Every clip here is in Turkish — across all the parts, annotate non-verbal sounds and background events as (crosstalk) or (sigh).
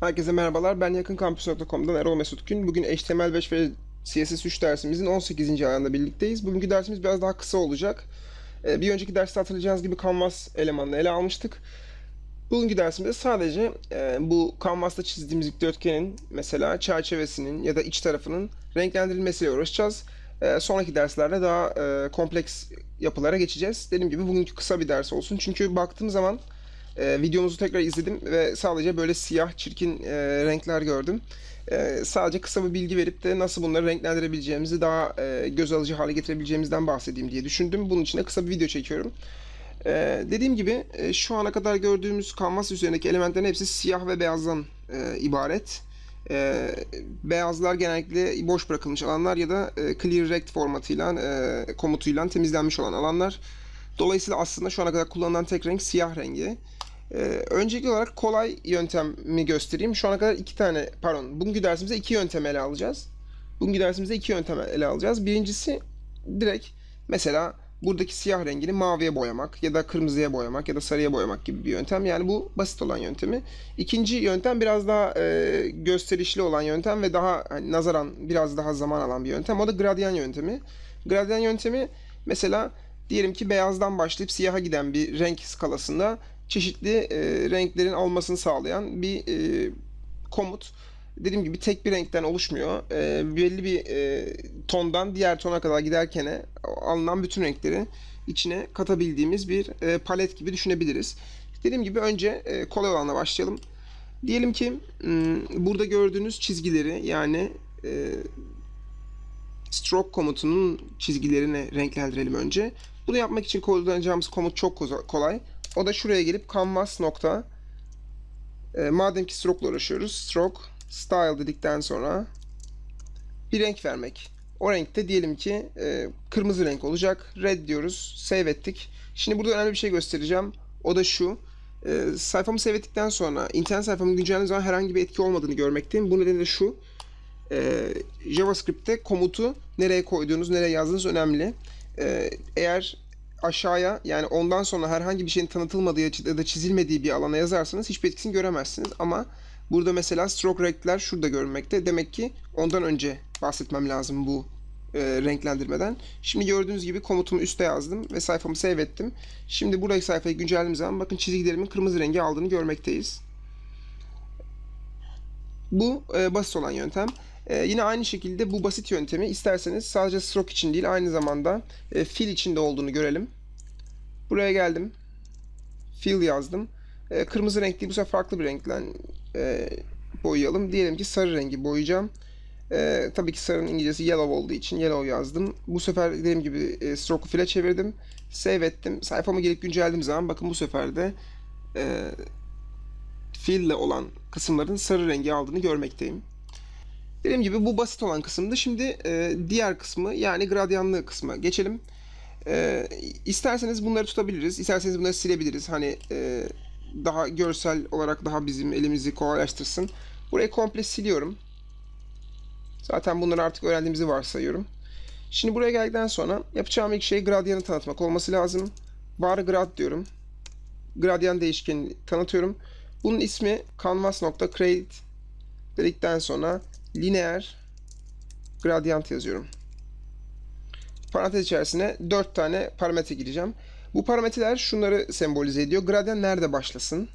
Herkese merhabalar. Ben yakınkampüs.com'dan Erol Mesut Gün. Bugün HTML5 ve CSS3 dersimizin 18. ayında birlikteyiz. Bugünkü dersimiz biraz daha kısa olacak. Ee, Bir önceki derste hatırlayacağınız gibi Canvas elemanını ele almıştık. Bugünkü dersimizde sadece e, bu Canvas'ta çizdiğimiz dikdörtgenin mesela çerçevesinin ya da iç tarafının renklendirilmesiyle uğraşacağız. E, sonraki derslerde daha e, kompleks yapılara geçeceğiz. Dediğim gibi bugünkü kısa bir ders olsun. Çünkü baktığım zaman e, videomuzu tekrar izledim ve sadece böyle siyah, çirkin e, renkler gördüm. E, sadece kısa bir bilgi verip de nasıl bunları renklendirebileceğimizi daha e, göz alıcı hale getirebileceğimizden bahsedeyim diye düşündüm. Bunun için de kısa bir video çekiyorum. E, dediğim gibi e, şu ana kadar gördüğümüz kanvas üzerindeki elementlerin hepsi siyah ve beyazdan e, ibaret. E, beyazlar genellikle boş bırakılmış alanlar ya da e, clear rect formatıyla, e, komutuyla temizlenmiş olan alanlar. Dolayısıyla aslında şu ana kadar kullanılan tek renk siyah rengi. Ee, öncelikli olarak kolay yöntemi göstereyim. Şu ana kadar iki tane, pardon, bugünkü dersimizde iki yöntem ele alacağız. Bugünkü dersimizde iki yöntem ele alacağız. Birincisi direkt mesela buradaki siyah rengini maviye boyamak ya da kırmızıya boyamak ya da sarıya boyamak gibi bir yöntem. Yani bu basit olan yöntemi. İkinci yöntem biraz daha e, gösterişli olan yöntem ve daha hani, nazaran biraz daha zaman alan bir yöntem. O da gradyan yöntemi. Gradyan yöntemi mesela diyelim ki beyazdan başlayıp siyaha giden bir renk skalasında çeşitli e, renklerin olmasını sağlayan bir e, komut. Dediğim gibi tek bir renkten oluşmuyor. E, belli bir e, tondan diğer tona kadar giderken alınan bütün renkleri içine katabildiğimiz bir e, palet gibi düşünebiliriz. Dediğim gibi önce e, kolay olanla başlayalım. Diyelim ki m, burada gördüğünüz çizgileri yani e, stroke komutunun çizgilerini renklendirelim önce. Bunu yapmak için kullanacağımız komut çok kolay. O da şuraya gelip canvas nokta e, madem ki stroke uğraşıyoruz. Stroke style dedikten sonra bir renk vermek. O renkte diyelim ki e, kırmızı renk olacak. Red diyoruz. Save ettik. Şimdi burada önemli bir şey göstereceğim. O da şu. E, sayfamı save ettikten sonra internet sayfamı güncellediğim zaman herhangi bir etki olmadığını görmekteyim. Bu nedeni de şu. E, JavaScript'te komutu nereye koyduğunuz, nereye yazdığınız önemli. E, eğer aşağıya yani ondan sonra herhangi bir şeyin tanıtılmadığı ya da çizilmediği bir alana yazarsanız hiçbir etkisini göremezsiniz. Ama burada mesela stroke renkler şurada görünmekte. Demek ki ondan önce bahsetmem lazım bu e, renklendirmeden. Şimdi gördüğünüz gibi komutumu üste yazdım ve sayfamı save ettim. Şimdi buradaki sayfayı güncellediğim zaman bakın çizgilerimin kırmızı rengi aldığını görmekteyiz. Bu e, basit olan yöntem. E, yine aynı şekilde bu basit yöntemi isterseniz sadece stroke için değil aynı zamanda e, fill için de olduğunu görelim. Buraya geldim. Fill yazdım. E, kırmızı renk bu sefer farklı bir renkle e, boyayalım. Diyelim ki sarı rengi boyayacağım. E, tabii ki sarının İngilizcesi yellow olduğu için yellow yazdım. Bu sefer dediğim gibi e, stroke'u fill'e çevirdim. Save ettim. Sayfamı gelip güncellediğim zaman bakın bu sefer de e, fill ile olan kısımların sarı rengi aldığını görmekteyim. Dediğim gibi bu basit olan kısımdı. Şimdi e, diğer kısmı yani gradyanlı kısma geçelim. E, isterseniz bunları tutabiliriz. isterseniz bunları silebiliriz. Hani e, daha görsel olarak daha bizim elimizi kolaylaştırsın. Burayı komple siliyorum. Zaten bunları artık öğrendiğimizi varsayıyorum. Şimdi buraya geldikten sonra yapacağım ilk şey gradyanı tanıtmak olması lazım. Var grad diyorum. Gradyan değişkenini tanıtıyorum. Bunun ismi canvas.create dedikten sonra lineer gradient yazıyorum. Parantez içerisine 4 tane parametre gireceğim. Bu parametreler şunları sembolize ediyor. Gradient nerede başlasın?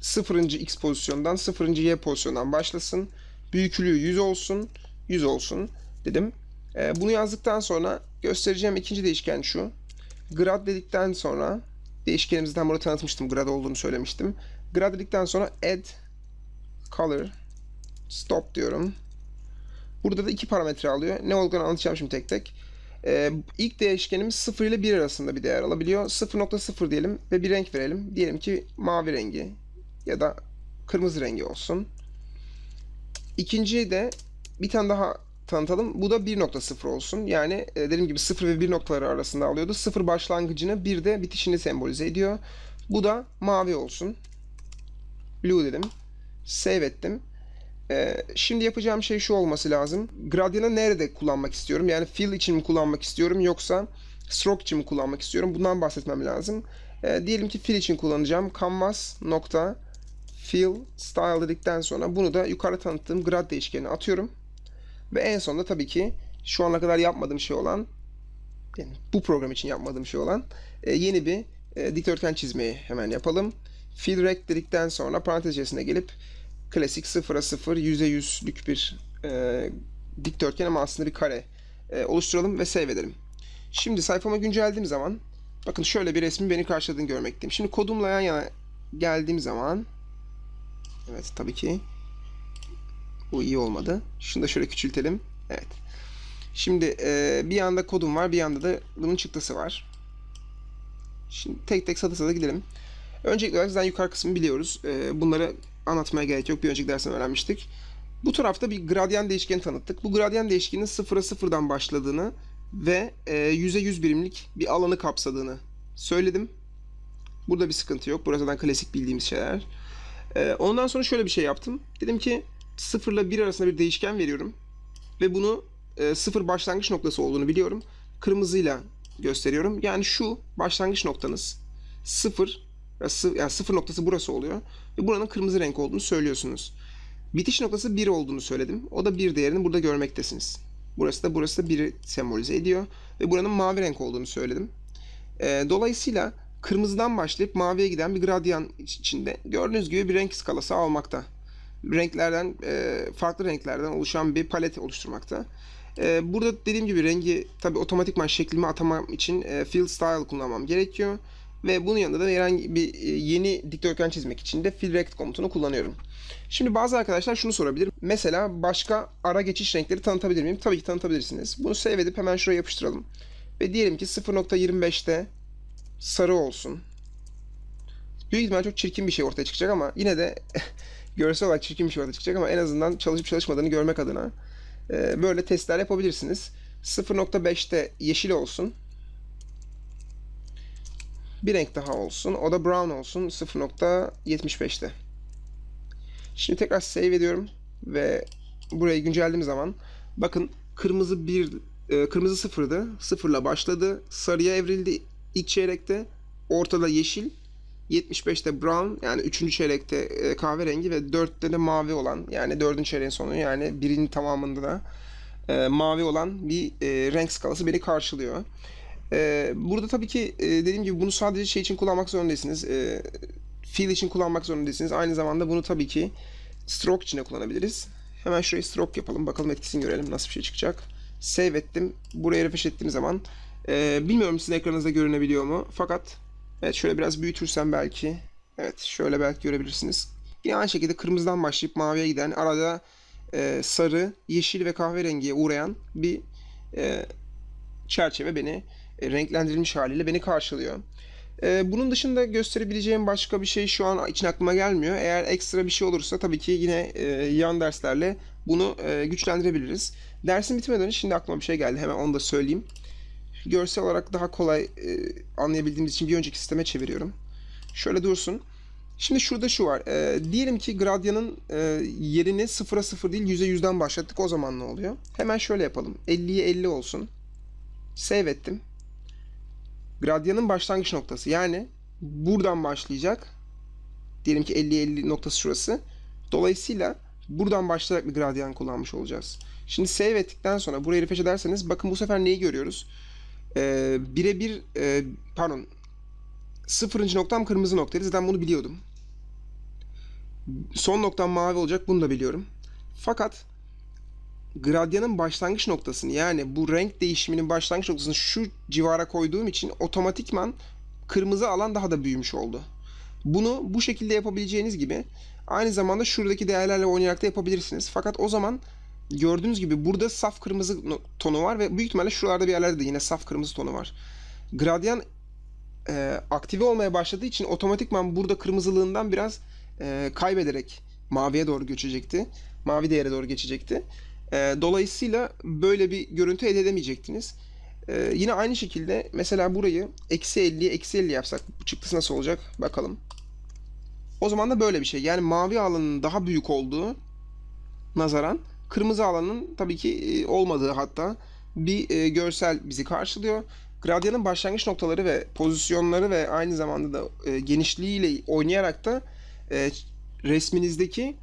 0. x pozisyondan 0. y pozisyondan başlasın. Büyüklüğü 100 olsun. 100 olsun dedim. Ee, bunu yazdıktan sonra göstereceğim ikinci değişken şu. Grad dedikten sonra değişkenimizden burada tanıtmıştım. Grad olduğunu söylemiştim. Grad dedikten sonra add color stop diyorum. Burada da iki parametre alıyor. Ne olduğunu anlatacağım şimdi tek tek. Ee, ilk değişkenimiz 0 ile 1 arasında bir değer alabiliyor. 0.0 diyelim ve bir renk verelim. Diyelim ki mavi rengi ya da kırmızı rengi olsun. İkinciyi de bir tane daha tanıtalım. Bu da 1.0 olsun. Yani e, dediğim gibi 0 ve 1 noktaları arasında alıyordu. 0 başlangıcını, 1 de bitişini sembolize ediyor. Bu da mavi olsun. Blue dedim. Save ettim. Ee, şimdi yapacağım şey şu olması lazım. Gradyanı nerede kullanmak istiyorum? Yani fill için mi kullanmak istiyorum yoksa stroke için mi kullanmak istiyorum? Bundan bahsetmem lazım. Ee, diyelim ki fill için kullanacağım. Canvas nokta fill style dedikten sonra bunu da yukarı tanıttığım grad değişkenine atıyorum. Ve en sonunda tabii ki şu ana kadar yapmadığım şey olan yani bu program için yapmadığım şey olan e, yeni bir e, dikdörtgen çizmeyi hemen yapalım. Fill rect dedikten sonra parantez içerisine gelip klasik 0'a 0 yüzde yüzlük bir e, dikdörtgen ama aslında bir kare e, oluşturalım ve save edelim. Şimdi sayfama güncellediğim zaman bakın şöyle bir resmin beni karşıladığını görmekteyim. Şimdi kodumla yan yana geldiğim zaman evet tabii ki bu iyi olmadı. Şunu da şöyle küçültelim. Evet. Şimdi e, bir yanda kodum var, bir yanda da bunun çıktısı var. Şimdi tek tek satır satır gidelim. Öncelikle olarak zaten yukarı kısmı biliyoruz. E, bunları anlatmaya gerek yok. Bir önceki dersten öğrenmiştik. Bu tarafta bir gradyan değişkeni tanıttık. Bu gradyan değişkenin sıfıra sıfırdan başladığını ve e, yüze yüz birimlik bir alanı kapsadığını söyledim. Burada bir sıkıntı yok. Burası zaten klasik bildiğimiz şeyler. E, ondan sonra şöyle bir şey yaptım. Dedim ki 0 ile 1 arasında bir değişken veriyorum. Ve bunu e, sıfır başlangıç noktası olduğunu biliyorum. Kırmızıyla gösteriyorum. Yani şu başlangıç noktanız 0 yani sıfır noktası burası oluyor. Ve buranın kırmızı renk olduğunu söylüyorsunuz. Bitiş noktası 1 olduğunu söyledim. O da 1 değerini burada görmektesiniz. Burası da burası da 1'i sembolize ediyor. Ve buranın mavi renk olduğunu söyledim. E, dolayısıyla kırmızıdan başlayıp maviye giden bir gradyan içinde gördüğünüz gibi bir renk skalası almakta. Renklerden, e, farklı renklerden oluşan bir palet oluşturmakta. E, burada dediğim gibi rengi tabi otomatikman şeklimi atamam için e, fill style kullanmam gerekiyor. Ve bunun yanında da herhangi bir e, yeni dikdörtgen çizmek için de fill rect komutunu kullanıyorum. Şimdi bazı arkadaşlar şunu sorabilir. Mesela başka ara geçiş renkleri tanıtabilir miyim? Tabii ki tanıtabilirsiniz. Bunu save edip hemen şuraya yapıştıralım. Ve diyelim ki 0.25'te sarı olsun. Büyük ihtimal çok çirkin bir şey ortaya çıkacak ama yine de (laughs) görsel olarak çirkin bir şey ortaya çıkacak ama en azından çalışıp çalışmadığını görmek adına e, böyle testler yapabilirsiniz. 0.5'te yeşil olsun. Bir renk daha olsun. O da brown olsun. 0.75'te. Şimdi tekrar save ediyorum ve burayı güncellediğim zaman bakın kırmızı bir e, kırmızı sıfırdı. Sıfırla başladı. Sarıya evrildi ilk çeyrekte. Ortada yeşil. 75'te brown yani 3. çeyrekte e, kahverengi ve 4'te de mavi olan yani 4. çeyreğin sonu yani birinin tamamında da e, mavi olan bir renk skalası beni karşılıyor. E, burada tabii ki e, dediğim gibi bunu sadece şey için kullanmak zorunda değilsiniz. E, fill için kullanmak zorunda değilsiniz. Aynı zamanda bunu tabii ki stroke için de kullanabiliriz. Hemen şurayı stroke yapalım. Bakalım etkisini görelim. Nasıl bir şey çıkacak. Save ettim. Buraya refresh ettiğim zaman e, bilmiyorum sizin ekranınızda görünebiliyor mu? Fakat evet şöyle biraz büyütürsem belki evet şöyle belki görebilirsiniz. Yine aynı şekilde kırmızıdan başlayıp maviye giden arada e, sarı, yeşil ve kahverengiye uğrayan bir e, çerçeve beni e, renklendirilmiş haliyle beni karşılıyor. Ee, bunun dışında gösterebileceğim başka bir şey şu an için aklıma gelmiyor. Eğer ekstra bir şey olursa tabii ki yine e, yan derslerle bunu e, güçlendirebiliriz. Dersin bitmeden şimdi aklıma bir şey geldi. Hemen onu da söyleyeyim. Görsel olarak daha kolay e, anlayabildiğimiz için bir önceki sisteme çeviriyorum. Şöyle dursun. Şimdi şurada şu var. E, diyelim ki gradyanın e, yerini 0'a 0 değil 100'e 100'den başlattık. O zaman ne oluyor? Hemen şöyle yapalım. 50'ye 50 olsun. Save ettim. Gradyanın başlangıç noktası. Yani buradan başlayacak. Diyelim ki 50-50 noktası şurası. Dolayısıyla buradan başlayarak bir gradyan kullanmış olacağız. Şimdi save ettikten sonra burayı refresh ederseniz bakın bu sefer neyi görüyoruz? Ee, Birebir e, pardon sıfırıncı noktam kırmızı noktaydı. Zaten bunu biliyordum. Son noktam mavi olacak. Bunu da biliyorum. Fakat gradyanın başlangıç noktasını yani bu renk değişiminin başlangıç noktasını şu civara koyduğum için otomatikman kırmızı alan daha da büyümüş oldu. Bunu bu şekilde yapabileceğiniz gibi aynı zamanda şuradaki değerlerle oynayarak da yapabilirsiniz. Fakat o zaman gördüğünüz gibi burada saf kırmızı tonu var ve büyük ihtimalle şuralarda bir yerlerde de yine saf kırmızı tonu var. Gradyan e, aktive olmaya başladığı için otomatikman burada kırmızılığından biraz e, kaybederek maviye doğru göçecekti. Mavi değere doğru geçecekti. E, dolayısıyla böyle bir görüntü elde edemeyecektiniz. E, yine aynı şekilde mesela burayı eksi 50'ye eksi 50 yapsak bu çıktısı nasıl olacak bakalım. O zaman da böyle bir şey. Yani mavi alanın daha büyük olduğu nazaran kırmızı alanın tabii ki e, olmadığı hatta bir e, görsel bizi karşılıyor. Gradyanın başlangıç noktaları ve pozisyonları ve aynı zamanda da e, genişliğiyle oynayarak da e, resminizdeki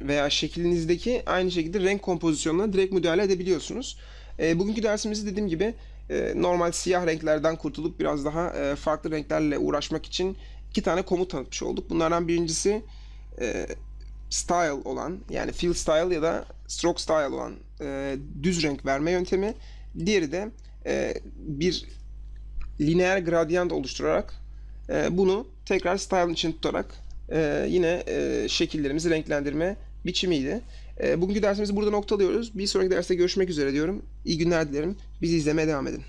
veya şeklinizdeki aynı şekilde renk kompozisyonuna direkt müdahale edebiliyorsunuz. E, bugünkü dersimizi dediğim gibi e, normal siyah renklerden kurtulup biraz daha e, farklı renklerle uğraşmak için iki tane komut tanıtmış olduk. Bunlardan birincisi e, style olan yani fill style ya da stroke style olan e, düz renk verme yöntemi. Diğeri de e, bir lineer gradient oluşturarak e, bunu tekrar style'ın içine tutarak e, yine e, şekillerimizi renklendirme biçimiydi. E, bugünkü dersimizi burada noktalıyoruz. Bir sonraki derste görüşmek üzere diyorum. İyi günler dilerim. Bizi izlemeye devam edin.